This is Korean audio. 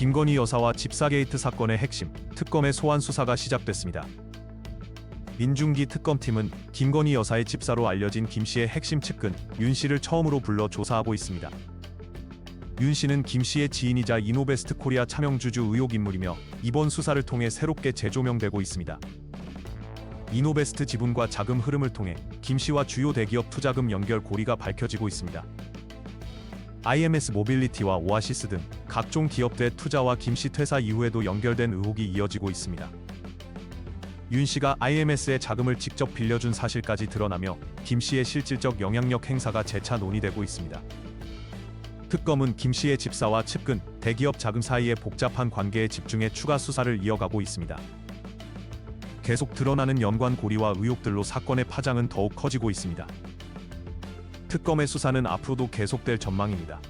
김건희 여사와 집사게이트 사건의 핵심, 특검의 소환 수사가 시작됐습니다. 민중기 특검팀은 김건희 여사의 집사로 알려진 김 씨의 핵심 측근 윤 씨를 처음으로 불러 조사하고 있습니다. 윤 씨는 김 씨의 지인이자 이노베스트 코리아 차명주주 의혹 인물이며 이번 수사를 통해 새롭게 재조명되고 있습니다. 이노베스트 지분과 자금 흐름을 통해 김 씨와 주요 대기업 투자금 연결 고리가 밝혀지고 있습니다. IMS 모빌리티와 오아시스 등 각종 기업들의 투자와 김씨 퇴사 이후에도 연결된 의혹이 이어지고 있습니다. 윤 씨가 IMS의 자금을 직접 빌려준 사실까지 드러나며 김 씨의 실질적 영향력 행사가 재차 논의되고 있습니다. 특검은 김 씨의 집사와 측근, 대기업 자금 사이의 복잡한 관계에 집중해 추가 수사를 이어가고 있습니다. 계속 드러나는 연관 고리와 의혹들로 사건의 파장은 더욱 커지고 있습니다. 특검의 수사는 앞으로도 계속될 전망입니다.